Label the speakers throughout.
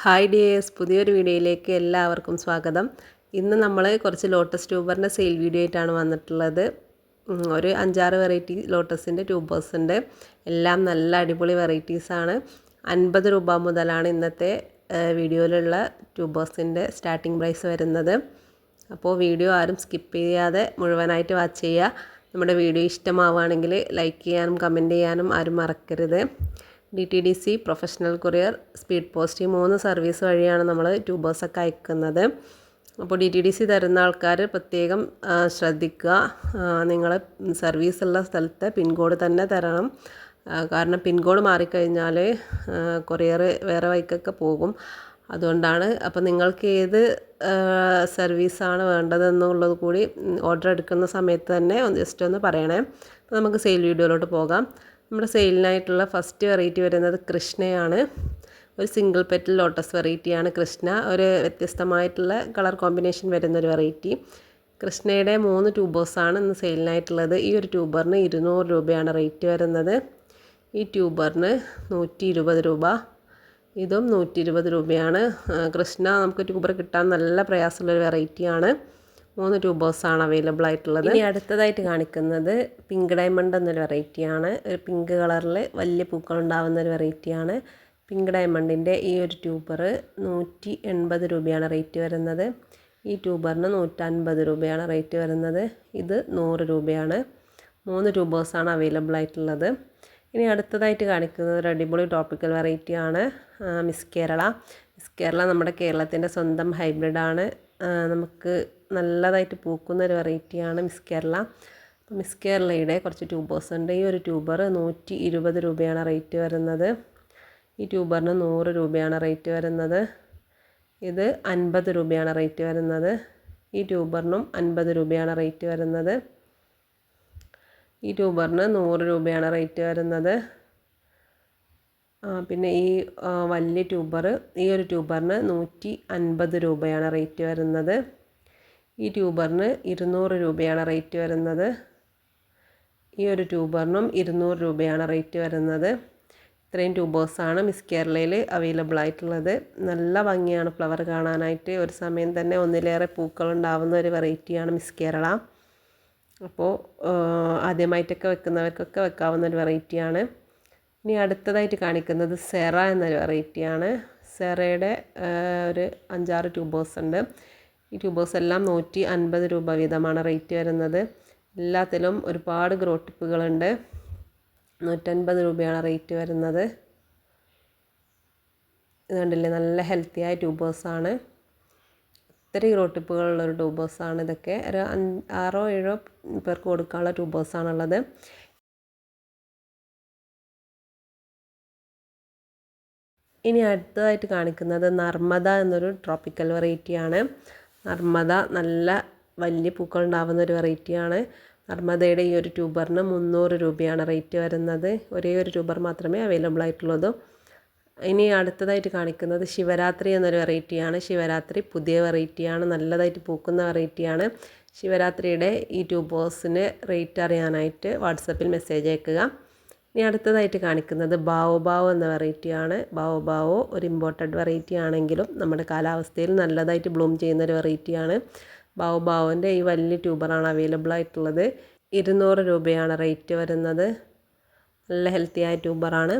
Speaker 1: hi dears പുതിയൊരു വീഡിയോയിലേക്ക് എല്ലാവർക്കും സ്വാഗതം ഇന്ന് നമ്മൾ കുറച്ച് ലോട്ടസ് ട്യൂബറിൻ്റെ സെയിൽ വീഡിയോ ആയിട്ടാണ് വന്നിട്ടുള്ളത് ഒരു അഞ്ചാറ് വെറൈറ്റി ലോട്ടസിൻ്റെ ട്യൂബേഴ്സ് ഉണ്ട് എല്ലാം നല്ല അടിപൊളി വെറൈറ്റീസാണ് അൻപത് രൂപ മുതലാണ് ഇന്നത്തെ വീഡിയോയിലുള്ള ട്യൂബേഴ്സിൻ്റെ സ്റ്റാർട്ടിംഗ് പ്രൈസ് വരുന്നത് അപ്പോൾ വീഡിയോ ആരും സ്കിപ്പ് ചെയ്യാതെ മുഴുവനായിട്ട് വാച്ച് ചെയ്യുക നമ്മുടെ വീഡിയോ ഇഷ്ടമാവുകയാണെങ്കിൽ ലൈക്ക് ചെയ്യാനും കമൻറ്റ് ചെയ്യാനും ആരും മറക്കരുത് D T D C professional courier speed post ഈ മൂന്ന് സർവീസ് വഴിയാണ് നമ്മൾ ട്യൂബേഴ്സൊക്കെ അയക്കുന്നത് അപ്പോൾ ഡി ടി ഡി സി തരുന്ന ആൾക്കാർ പ്രത്യേകം ശ്രദ്ധിക്കുക നിങ്ങൾ സർവീസുള്ള സ്ഥലത്തെ പിൻകോഡ് തന്നെ തരണം കാരണം പിൻകോഡ് മാറിക്കഴിഞ്ഞാൽ കൊറിയർ വേറെ വൈക്കൊക്കെ പോകും അതുകൊണ്ടാണ് അപ്പോൾ നിങ്ങൾക്ക് ഏത് സർവീസാണ് വേണ്ടതെന്നുള്ളത് കൂടി ഓർഡർ എടുക്കുന്ന സമയത്ത് തന്നെ ജസ്റ്റ് ഒന്ന് പറയണേ അപ്പോൾ നമുക്ക് സെയിൽ വീഡിയോയിലോട്ട് പോകാം നമ്മുടെ സെയിലിനായിട്ടുള്ള ഫസ്റ്റ് വെറൈറ്റി വരുന്നത് കൃഷ്ണയാണ് ഒരു സിംഗിൾ പെറ്റൽ ലോട്ടസ് വെറൈറ്റിയാണ് കൃഷ്ണ ഒരു വ്യത്യസ്തമായിട്ടുള്ള കളർ കോമ്പിനേഷൻ വരുന്നൊരു വെറൈറ്റി കൃഷ്ണയുടെ മൂന്ന് ട്യൂബേഴ്സാണ് ഇന്ന് സെയിലിനായിട്ടുള്ളത് ഈ ഒരു ട്യൂബറിന് ഇരുന്നൂറ് രൂപയാണ് റേറ്റ് വരുന്നത് ഈ ട്യൂബറിന് നൂറ്റി ഇരുപത് രൂപ ഇതും നൂറ്റി ഇരുപത് രൂപയാണ് കൃഷ്ണ നമുക്ക് ട്യൂബർ കിട്ടാൻ നല്ല പ്രയാസമുള്ളൊരു വെറൈറ്റിയാണ് മൂന്ന് ട്യൂബേഴ്സാണ് അവൈലബിൾ ആയിട്ടുള്ളത് ഇനി അടുത്തതായിട്ട് കാണിക്കുന്നത് പിങ്ക് ഡയമണ്ട് എന്നൊരു വെറൈറ്റിയാണ് ഒരു പിങ്ക് കളറിൽ വലിയ പൂക്കൾ ഉണ്ടാകുന്ന ഒരു വെറൈറ്റിയാണ് പിങ്ക് ഡയമണ്ടിൻ്റെ ഈ ഒരു ട്യൂബർ നൂറ്റി എൺപത് രൂപയാണ് റേറ്റ് വരുന്നത് ഈ ട്യൂബറിന് നൂറ്റൻപത് രൂപയാണ് റേറ്റ് വരുന്നത് ഇത് നൂറ് രൂപയാണ് മൂന്ന് ട്യൂബേഴ്സാണ് അവൈലബിൾ ആയിട്ടുള്ളത് ഇനി അടുത്തതായിട്ട് കാണിക്കുന്നത് ഒരു അടിപൊളി ടോപ്പിക്കൽ വെറൈറ്റിയാണ് മിസ് കേരള മിസ് കേരള നമ്മുടെ കേരളത്തിൻ്റെ സ്വന്തം ഹൈബ്രിഡാണ് നമുക്ക് നല്ലതായിട്ട് പൂക്കുന്ന ഒരു വെറൈറ്റിയാണ് മിസ് കേരള മിസ് കേരളയുടെ കുറച്ച് ട്യൂബേഴ്സ് ഉണ്ട് ഈ ഒരു ട്യൂബർ നൂറ്റി ഇരുപത് രൂപയാണ് റേറ്റ് വരുന്നത് ഈ ട്യൂബറിന് നൂറ് രൂപയാണ് റേറ്റ് വരുന്നത് ഇത് അൻപത് രൂപയാണ് റേറ്റ് വരുന്നത് ഈ ട്യൂബറിനും അൻപത് രൂപയാണ് റേറ്റ് വരുന്നത് ഈ ട്യൂബറിന് നൂറ് രൂപയാണ് റേറ്റ് വരുന്നത് പിന്നെ ഈ വലിയ ട്യൂബർ ഈ ഒരു ട്യൂബറിന് നൂറ്റി അൻപത് രൂപയാണ് റേറ്റ് വരുന്നത് ഈ ട്യൂബറിന് ഇരുന്നൂറ് രൂപയാണ് റേറ്റ് വരുന്നത് ഈ ഒരു ട്യൂബറിനും ഇരുന്നൂറ് രൂപയാണ് റേറ്റ് വരുന്നത് ഇത്രയും ട്യൂബേഴ്സാണ് മിസ് കേരളയിൽ അവൈലബിൾ ആയിട്ടുള്ളത് നല്ല ഭംഗിയാണ് ഫ്ലവർ കാണാനായിട്ട് ഒരു സമയം തന്നെ ഒന്നിലേറെ പൂക്കളുണ്ടാവുന്ന ഒരു വെറൈറ്റിയാണ് മിസ് കേരള അപ്പോൾ ആദ്യമായിട്ടൊക്കെ വെക്കുന്നവർക്കൊക്കെ വെക്കാവുന്ന ഒരു വെറൈറ്റിയാണ് ഇനി അടുത്തതായിട്ട് കാണിക്കുന്നത് സെറ എന്ന വെറൈറ്റിയാണ് സെറയുടെ ഒരു അഞ്ചാറ് ട്യൂബേഴ്സ് ഉണ്ട് ഈ ട്യൂബേഴ്സ് എല്ലാം നൂറ്റി അൻപത് രൂപ വീതമാണ് റേറ്റ് വരുന്നത് എല്ലാത്തിലും ഒരുപാട് ഗ്രോട്ടിപ്പുകളുണ്ട് നൂറ്റൻപത് രൂപയാണ് റേറ്റ് വരുന്നത് ഇത് കണ്ടില്ലേ നല്ല ഹെൽത്തിയായ ട്യൂബേഴ്സാണ് ഒത്തിരി ഗ്രോട്ടിപ്പുകളുള്ളൊരു ടിപ്പുകളുള്ള ഒരു ട്യൂബേഴ്സാണ് ഇതൊക്കെ ഒരു ആറോ ഏഴോ പേർക്ക് കൊടുക്കാനുള്ള ട്യൂബേഴ്സാണുള്ളത് ഇനി അടുത്തതായിട്ട് കാണിക്കുന്നത് നർമ്മദ എന്നൊരു ട്രോപ്പിക്കൽ വെറൈറ്റിയാണ് നർമ്മദ നല്ല വലിയ പൂക്കൾ ഉണ്ടാവുന്ന ഒരു വെറൈറ്റിയാണ് നർമ്മദയുടെ ഈ ഒരു ട്യൂബറിന് മുന്നൂറ് രൂപയാണ് റേറ്റ് വരുന്നത് ഒരേ ഒരു ട്യൂബർ മാത്രമേ അവൈലബിൾ ആയിട്ടുള്ളൂ ഇനി അടുത്തതായിട്ട് കാണിക്കുന്നത് ശിവരാത്രി എന്നൊരു വെറൈറ്റിയാണ് ശിവരാത്രി പുതിയ വെറൈറ്റിയാണ് നല്ലതായിട്ട് പൂക്കുന്ന വെറൈറ്റിയാണ് ശിവരാത്രിയുടെ ഈ ട്യൂബേഴ്സിന് റേറ്റ് അറിയാനായിട്ട് വാട്സപ്പിൽ മെസ്സേജ് അയക്കുക ഇനി അടുത്തതായിട്ട് കാണിക്കുന്നത് ബാവോബാവോ എന്ന വെറൈറ്റിയാണ് ബാവോബാവോ ഒരു ഇമ്പോർട്ടഡ് വെറൈറ്റി ആണെങ്കിലും നമ്മുടെ കാലാവസ്ഥയിൽ നല്ലതായിട്ട് ബ്ലൂം ചെയ്യുന്ന ഒരു വെറൈറ്റിയാണ് ബാവോബാവോൻ്റെ ഈ വലിയ ട്യൂബറാണ് അവൈലബിൾ ആയിട്ടുള്ളത് ഇരുന്നൂറ് രൂപയാണ് റേറ്റ് വരുന്നത് നല്ല ഹെൽത്തിയായ ട്യൂബറാണ്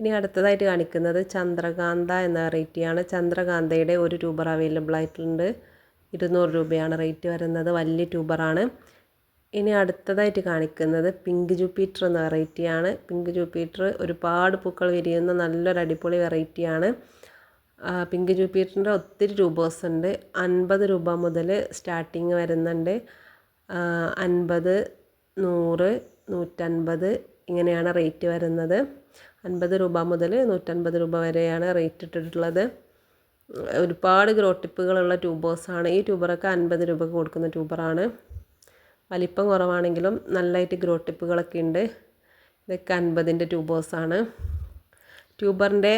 Speaker 1: ഇനി അടുത്തതായിട്ട് കാണിക്കുന്നത് ചന്ദ്രകാന്ത എന്ന വെറൈറ്റിയാണ് ചന്ദ്രകാന്തയുടെ ഒരു ട്യൂബർ അവൈലബിൾ ആയിട്ടുണ്ട് ഇരുന്നൂറ് രൂപയാണ് റേറ്റ് വരുന്നത് വലിയ ട്യൂബറാണ് ഇനി അടുത്തതായിട്ട് കാണിക്കുന്നത് പിങ്ക് ജൂപ്പിറ്റർ എന്ന വെറൈറ്റിയാണ് പിങ്ക് ജൂപ്പിറ്റർ ഒരുപാട് പൂക്കൾ വിരിയുന്ന നല്ലൊരു അടിപൊളി വെറൈറ്റിയാണ് പിങ്ക് ജൂപ്പിറ്ററിൻ്റെ ഒത്തിരി രൂപേഴ്സ് ഉണ്ട് അൻപത് രൂപ മുതൽ സ്റ്റാർട്ടിങ് വരുന്നുണ്ട് അൻപത് നൂറ് നൂറ്റൻപത് ഇങ്ങനെയാണ് റേറ്റ് വരുന്നത് അൻപത് രൂപ മുതൽ നൂറ്റൻപത് രൂപ വരെയാണ് റേറ്റ് ഇട്ടിട്ടുള്ളത് ഒരുപാട് ഗ്രോട്ടിപ്പുകളുള്ള ട്യൂബേഴ്സാണ് ഈ ട്യൂബറൊക്കെ അൻപത് രൂപ കൊടുക്കുന്ന ട്യൂബറാണ് വലിപ്പം കുറവാണെങ്കിലും നല്ലതായിട്ട് ഗ്രോ ടിപ്പുകളൊക്കെ ഉണ്ട് ഇതൊക്കെ അൻപതിൻ്റെ ട്യൂബേഴ്സാണ് ട്യൂബറിൻ്റെ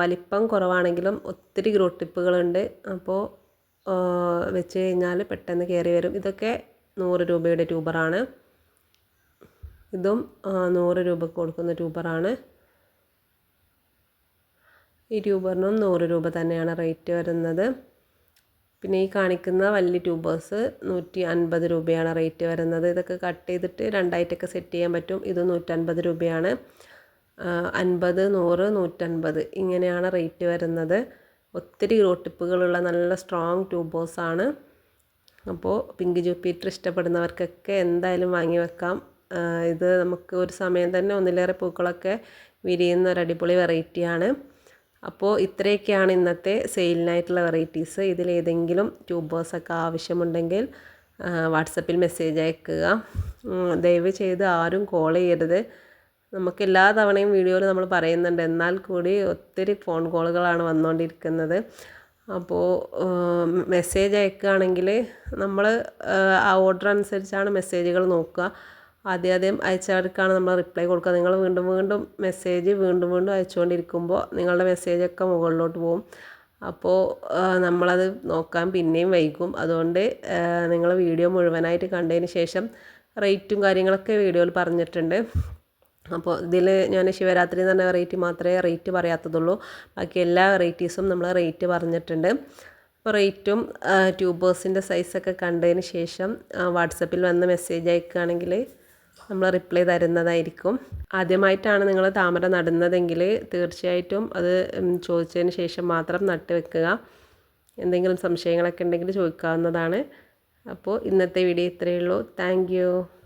Speaker 1: വലിപ്പം കുറവാണെങ്കിലും ഒത്തിരി ഗ്രോ ടിപ്പുകളുണ്ട് അപ്പോൾ വെച്ച് കഴിഞ്ഞാൽ പെട്ടെന്ന് കയറി വരും ഇതൊക്കെ നൂറ് രൂപയുടെ ട്യൂബറാണ് ഇതും നൂറ് രൂപക്ക് കൊടുക്കുന്ന ട്യൂബറാണ് ഈ ട്യൂബറിനും നൂറ് രൂപ തന്നെയാണ് റേറ്റ് വരുന്നത് പിന്നെ ഈ കാണിക്കുന്ന വലിയ ട്യൂബേഴ്സ് നൂറ്റി അൻപത് രൂപയാണ് റേറ്റ് വരുന്നത് ഇതൊക്കെ കട്ട് ചെയ്തിട്ട് രണ്ടായിട്ടൊക്കെ സെറ്റ് ചെയ്യാൻ പറ്റും ഇത് നൂറ്റൻപത് രൂപയാണ് അൻപത് നൂറ് നൂറ്റൻപത് ഇങ്ങനെയാണ് റേറ്റ് വരുന്നത് ഒത്തിരി റോട്ടിപ്പുകളുള്ള നല്ല സ്ട്രോങ് ട്യൂബേഴ്സാണ് അപ്പോൾ പിങ്ക് ജൂപ്പിറ്റർ ഇഷ്ടപ്പെടുന്നവർക്കൊക്കെ എന്തായാലും വാങ്ങി വെക്കാം ഇത് നമുക്ക് ഒരു സമയം തന്നെ ഒന്നിലേറെ പൂക്കളൊക്കെ വിരിയുന്ന ഒരു അടിപൊളി വെറൈറ്റിയാണ് അപ്പോൾ ഇത്രയൊക്കെയാണ് ഇന്നത്തെ സെയിലിനായിട്ടുള്ള വെറൈറ്റീസ് ഇതിലേതെങ്കിലും ട്യൂബേഴ്സൊക്കെ ആവശ്യമുണ്ടെങ്കിൽ വാട്സപ്പിൽ മെസ്സേജ് അയക്കുക ദയവ് ചെയ്ത് ആരും കോൾ ചെയ്യരുത് നമുക്ക് എല്ലാ തവണയും വീഡിയോയിൽ നമ്മൾ പറയുന്നുണ്ട് എന്നാൽ കൂടി ഒത്തിരി ഫോൺ കോളുകളാണ് വന്നുകൊണ്ടിരിക്കുന്നത് അപ്പോൾ മെസ്സേജ് അയക്കുകയാണെങ്കിൽ നമ്മൾ ആ ഓർഡർ അനുസരിച്ചാണ് മെസ്സേജുകൾ നോക്കുക ആദ്യം ആദ്യം അയച്ചവർക്കാണ് നമ്മൾ റിപ്ലൈ കൊടുക്കുക നിങ്ങൾ വീണ്ടും വീണ്ടും മെസ്സേജ് വീണ്ടും വീണ്ടും അയച്ചുകൊണ്ടിരിക്കുമ്പോൾ നിങ്ങളുടെ മെസ്സേജൊക്കെ മുകളിലോട്ട് പോകും അപ്പോൾ നമ്മളത് നോക്കാൻ പിന്നെയും വൈകും അതുകൊണ്ട് നിങ്ങൾ വീഡിയോ മുഴുവനായിട്ട് കണ്ടതിന് ശേഷം റേറ്റും കാര്യങ്ങളൊക്കെ വീഡിയോയിൽ പറഞ്ഞിട്ടുണ്ട് അപ്പോൾ ഇതിൽ ഞാൻ ശിവരാത്രി എന്ന് പറഞ്ഞ വെറൈറ്റി മാത്രമേ റേറ്റ് പറയാത്തതുള്ളൂ ബാക്കി എല്ലാ വെറൈറ്റീസും നമ്മൾ റേറ്റ് പറഞ്ഞിട്ടുണ്ട് അപ്പോൾ റേറ്റും ട്യൂബേഴ്സിൻ്റെ സൈസൊക്കെ കണ്ടതിന് ശേഷം വാട്സപ്പിൽ വന്ന് മെസ്സേജ് അയക്കുകയാണെങ്കിൽ നമ്മൾ റിപ്ലൈ തരുന്നതായിരിക്കും ആദ്യമായിട്ടാണ് നിങ്ങൾ താമര നടുന്നതെങ്കിൽ തീർച്ചയായിട്ടും അത് ചോദിച്ചതിന് ശേഷം മാത്രം നട്ട് വെക്കുക എന്തെങ്കിലും സംശയങ്ങളൊക്കെ ഉണ്ടെങ്കിൽ ചോദിക്കാവുന്നതാണ് അപ്പോൾ ഇന്നത്തെ വീഡിയോ ഇത്രയേ ഉള്ളൂ താങ്ക്